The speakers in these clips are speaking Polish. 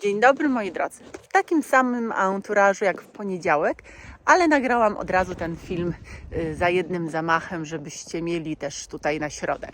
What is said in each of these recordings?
Dzień dobry moi drodzy. W takim samym anturażu jak w poniedziałek, ale nagrałam od razu ten film y, za jednym zamachem, żebyście mieli też tutaj na środę.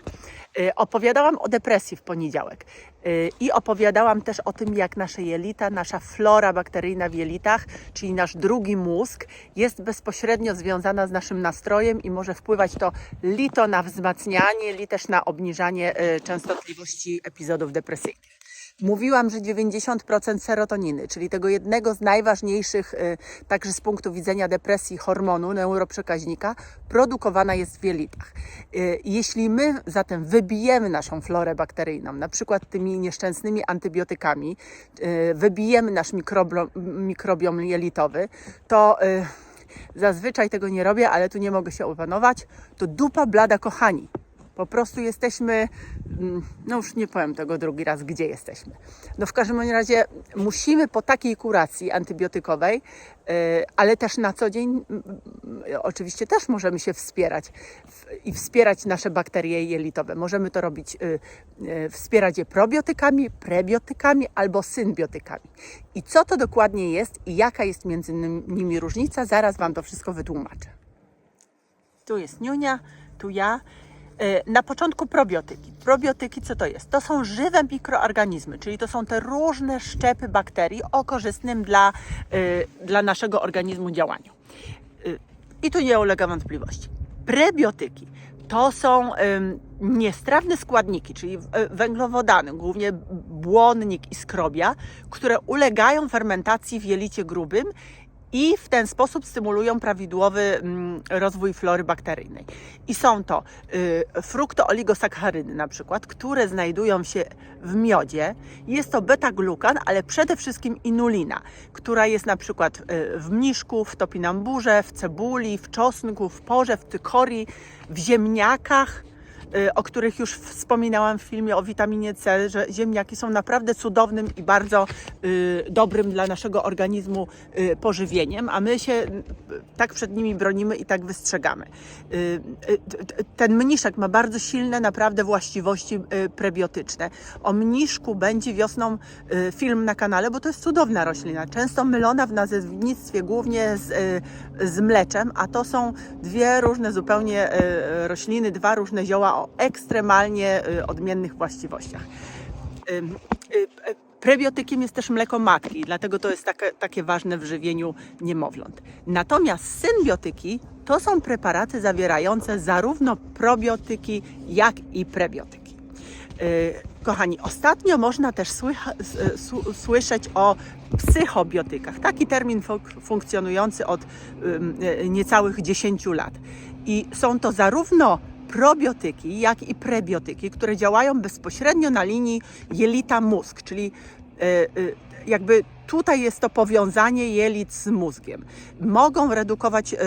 Y, Opowiadałam o depresji w poniedziałek y, i opowiadałam też o tym, jak nasze jelita, nasza flora bakteryjna w jelitach, czyli nasz drugi mózg, jest bezpośrednio związana z naszym nastrojem i może wpływać to li to na wzmacnianie, li też na obniżanie częstotliwości epizodów depresyjnych. Mówiłam, że 90% serotoniny, czyli tego jednego z najważniejszych, y, także z punktu widzenia depresji, hormonu, neuroprzekaźnika, produkowana jest w jelitach. Y, Jeśli my zatem wybijemy naszą florę bakteryjną, na przykład tymi nieszczęsnymi antybiotykami, y, wybijemy nasz mikrobiom, mikrobiom jelitowy, to zazwyczaj tego nie robię, ale tu nie mogę się opanować, to dupa blada kochani. Po prostu jesteśmy, mm, no już nie powiem tego drugi raz, gdzie jesteśmy. No w każdym razie musimy po takiej kuracji antybiotykowej, yy, ale też na co dzień mm, mm, oczywiście też możemy się wspierać i wspierać nasze bakterie jelitowe. Możemy to robić, yy, yy, wspierać je probiotykami, prebiotykami albo synbiotykami. I co to dokładnie jest i jaka jest między nimi różnica, zaraz Wam to wszystko wytłumaczę. Tu jest Niunia, tu ja. E, Na początku probiotyki. Probiotyki co to jest? To są żywe mikroorganizmy, czyli to są te różne szczepy bakterii o korzystnym dla, e, dla naszego organizmu działaniu. E, I tu nie ulega wątpliwości. Prebiotyki to są niestrawne składniki, czyli węglowodany, głównie błonnik i skrobia, które ulegają fermentacji w jelicie grubym i w ten sposób stymulują prawidłowy mm, rozwój flory bakteryjnej. I są to y, fruktooligosacharydy na przykład, które znajdują się w miodzie. Jest to beta-glukan, ale przede wszystkim inulina, która jest na przykład y, w mniszku, w topinamburze, w cebuli, w czosnku, w porze, w cykorii, w ziemniakach o których już wspominałam w filmie o witaminie C, że ziemniaki są naprawdę cudownym i bardzo y, dobrym dla naszego organizmu y, pożywieniem, a my się y, tak przed nimi bronimy i tak wystrzegamy. Y, y, ten mniszek ma bardzo silne naprawdę właściwości y, prebiotyczne. O mniszku będzie wiosną y, film na kanale, bo to jest cudowna roślina, często mylona w nazewnictwie głównie z, y, z mleczem, a to są dwie różne zupełnie y, rośliny, dwa różne zioła o ekstremalnie y, odmiennych właściwościach. Y, y, Prebiotykiem jest też mleko matki, dlatego to jest takie, takie ważne w żywieniu niemowląt. Natomiast symbiotyki to są preparaty zawierające zarówno probiotyki, jak i prebiotyki. Kochani, ostatnio można też słycha, słyszeć o psychobiotykach. Taki termin funkcjonujący od niecałych 10 lat. I są to zarówno probiotyki, jak i prebiotyki, które działają bezpośrednio na linii jelita-mózg, czyli y, y, jakby tutaj jest to powiązanie jelit z mózgiem. Mogą redukować y,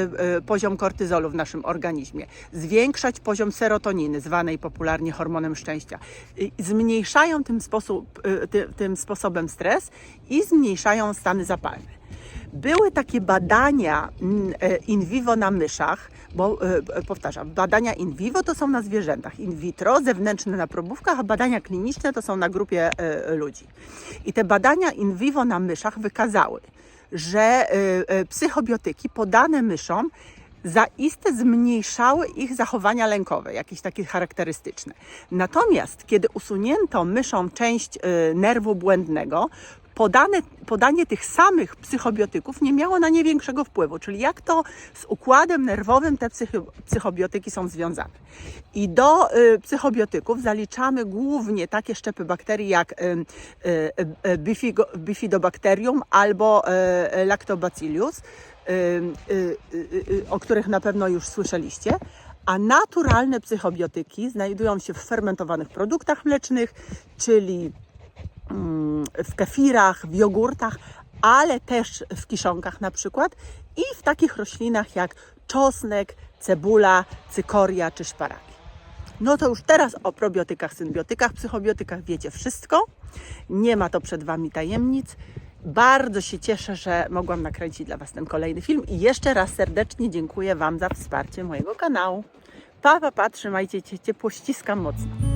poziom kortyzolu w naszym organizmie, zwiększać poziom serotoniny, zwanej popularnie hormonem szczęścia. Zmniejszają tym, sposób, ty, tym sposobem stres i zmniejszają stany zapalne. Były takie badania mm, e, in vivo na myszach, bo e, powtarzam, badania in vivo to są na zwierzętach, in vitro zewnętrzne na probówkach, a badania kliniczne to są na grupie e, ludzi. I te badania in vivo na myszach wykazały, że psychobiotyki podane myszom zaiste zmniejszały ich zachowania lękowe, jakieś takie charakterystyczne. Natomiast kiedy usunięto myszom część nerwu błędnego, podane, podanie tych samych psychobiotyków nie miało na nie większego wpływu. Czyli jak to z układem nerwowym te psycho, psychobiotyki są związane. I do y, psychobiotyków zaliczamy głównie takie szczepy bakterii jak y, y, y, bifigo, bifidobacterium albo y, lactobacillus, y, y, y, y, o których na pewno już słyszeliście. A naturalne psychobiotyki znajdują się w fermentowanych produktach mlecznych, czyli w kefirach, w jogurtach, ale też w kiszonkach na przykład i w takich roślinach jak czosnek, cebula, cykoria czy szparagi. No to już teraz o probiotykach, synbiotykach, psychobiotykach wiecie wszystko. Nie ma to przed Wami tajemnic. Bardzo się cieszę, że mogłam nakręcić dla Was ten kolejny film i jeszcze raz serdecznie dziękuję Wam za wsparcie mojego kanału. Pa, pa, pa, trzymajcie się ciepło, ściskam mocno.